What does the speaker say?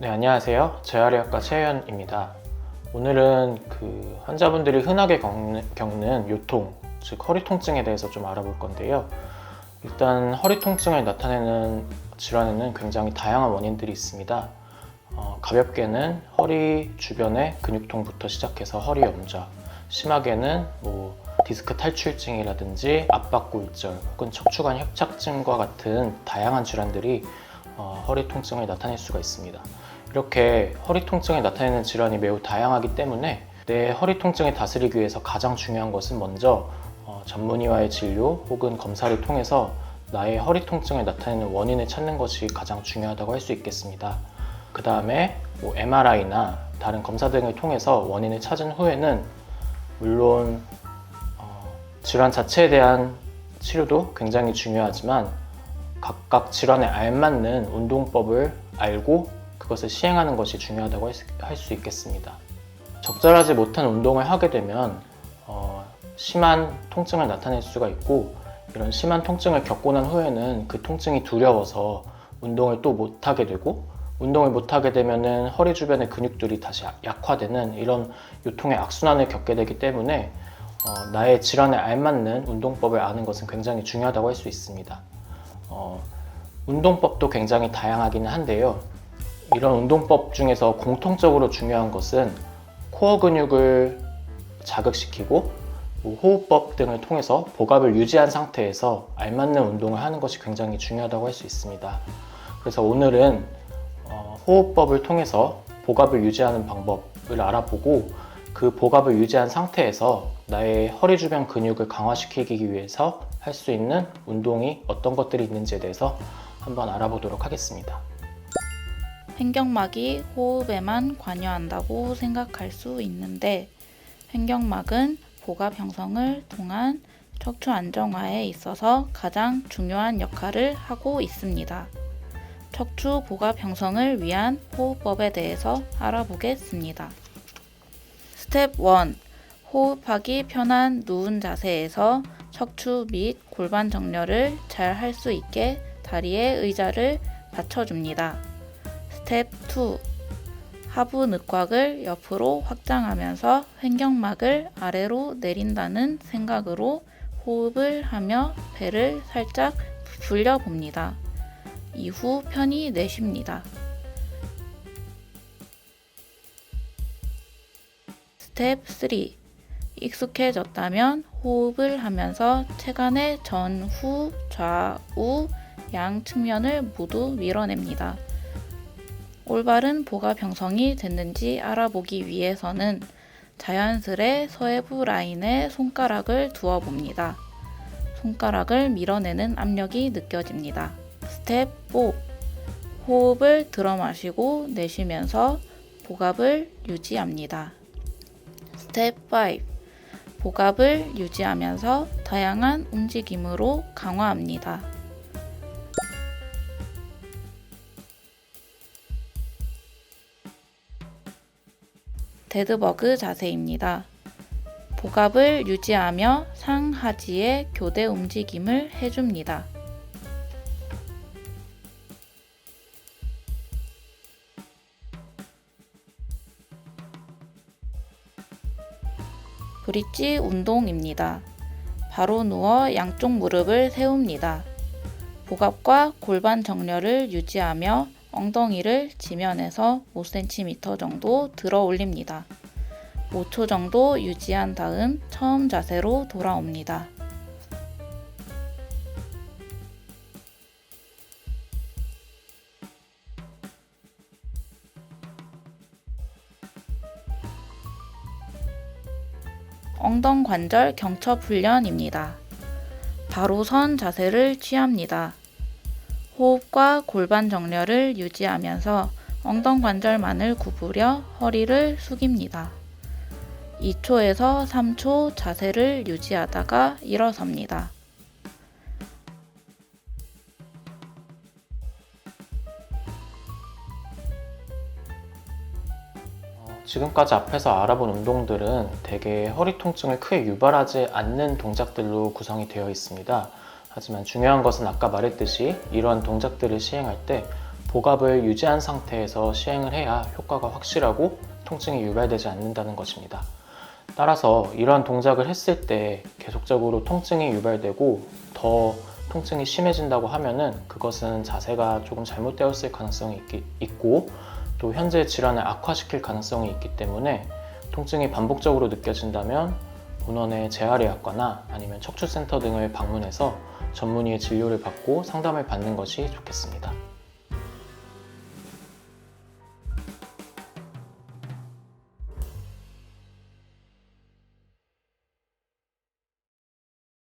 네, 안녕하세요. 재활의학과 최현입니다. 오늘은 그 환자분들이 흔하게 겪는, 겪는 요통, 즉 허리 통증에 대해서 좀 알아볼 건데요. 일단 허리 통증을 나타내는 질환에는 굉장히 다양한 원인들이 있습니다. 어, 가볍게는 허리 주변의 근육통부터 시작해서 허리 염좌, 심하게는 뭐 디스크 탈출증이라든지 압박골절 혹은 척추관 협착증과 같은 다양한 질환들이 어, 허리 통증을 나타낼 수가 있습니다. 이렇게 허리 통증을 나타내는 질환이 매우 다양하기 때문에 내 허리 통증을 다스리기 위해서 가장 중요한 것은 먼저 어, 전문의와의 진료 혹은 검사를 통해서 나의 허리 통증을 나타내는 원인을 찾는 것이 가장 중요하다고 할 수 있겠습니다. 그 다음에 뭐 MRI나 다른 검사 등을 통해서 원인을 찾은 후에는 물론 어, 질환 자체에 대한 치료도 굉장히 중요하지만 각각 질환에 알맞는 운동법을 알고 그것을 시행하는 것이 중요하다고 할 수 있겠습니다. 적절하지 못한 운동을 하게 되면 어, 심한 통증을 나타낼 수가 있고 이런 심한 통증을 겪고 난 후에는 그 통증이 두려워서 운동을 또 못하게 되고 운동을 못하게 되면은 허리 주변의 근육들이 다시 약화되는 이런 요통의 악순환을 겪게 되기 때문에 어, 나의 질환에 알맞는 운동법을 아는 것은 굉장히 중요하다고 할 수 있습니다. 어, 운동법도 굉장히 다양하기는 한데요. 이런 운동법 중에서 공통적으로 중요한 것은 코어 근육을 자극시키고 뭐 호흡법 등을 통해서 복압을 유지한 상태에서 알맞는 운동을 하는 것이 굉장히 중요하다고 할 수 있습니다. 그래서 오늘은 어, 호흡법을 통해서 복압을 유지하는 방법을 알아보고 그 복압을 유지한 상태에서 나의 허리 주변 근육을 강화시키기 위해서 할 수 있는 운동이 어떤 것들이 있는지에 대해서 한번 알아보도록 하겠습니다. 횡격막이 호흡에만 관여한다고 생각할 수 있는데 횡격막은 복압 형성을 통한 척추 안정화에 있어서 가장 중요한 역할을 하고 있습니다. 척추 복압 형성을 위한 호흡법에 대해서 알아보겠습니다. 스텝 1. 호흡하기 편한 누운 자세에서 척추 및 골반 정렬을 잘 할 수 있게 다리에 의자를 받쳐줍니다. 스텝 2. 하부 늑곽을 옆으로 확장하면서 횡격막을 아래로 내린다는 생각으로 호흡을 하며 배를 살짝 불려 봅니다. 이후 편히 내쉽니다. 스텝 3. 익숙해졌다면 호흡을 하면서 체간의 전 후, 좌 우, 양 측면을 모두 밀어냅니다. 올바른 복압 형성이 됐는지 알아보기 위해서는 자연스레 서해부 라인에 손가락을 두어 봅니다. 손가락을 밀어내는 압력이 느껴집니다. 스텝 4. 호흡을 들어 마시고 내쉬면서 복압을 유지합니다. 스텝 5. 복압을 유지하면서 다양한 움직임으로 강화합니다. 데드버그 자세입니다. 복압을 유지하며 상하지의 교대 움직임을 해줍니다. 브릿지 운동입니다. 바로 누워 양쪽 무릎을 세웁니다. 복압과 골반 정렬을 유지하며 엉덩이를 지면에서 5cm 정도 들어 올립니다. 5초 정도 유지한 다음 처음 자세로 돌아옵니다. 엉덩 관절 경첩 훈련입니다. 바로 선 자세를 취합니다. 호흡과 골반 정렬을 유지하면서 엉덩 관절만을 구부려 허리를 숙입니다. 2초에서 3초 자세를 유지하다가 일어섭니다. 어, 지금까지 앞에서 알아본 운동들은 대개 허리 통증을 크게 유발하지 않는 동작들로 구성이 되어 있습니다. 하지만 중요한 것은 아까 말했듯이 이러한 동작들을 시행할 때 복압을 유지한 상태에서 시행을 해야 효과가 확실하고 통증이 유발되지 않는다는 것입니다. 따라서 이러한 동작을 했을 때 계속적으로 통증이 유발되고 더 통증이 심해진다고 하면은 그것은 자세가 조금 잘못되었을 가능성이 있기- 있고 또 현재 질환을 악화시킬 가능성이 있기 때문에 통증이 반복적으로 느껴진다면 본원의 재활의학과나 아니면 척추센터 등을 방문해서 전문의의 진료를 받고 상담을 받는 것이 좋겠습니다.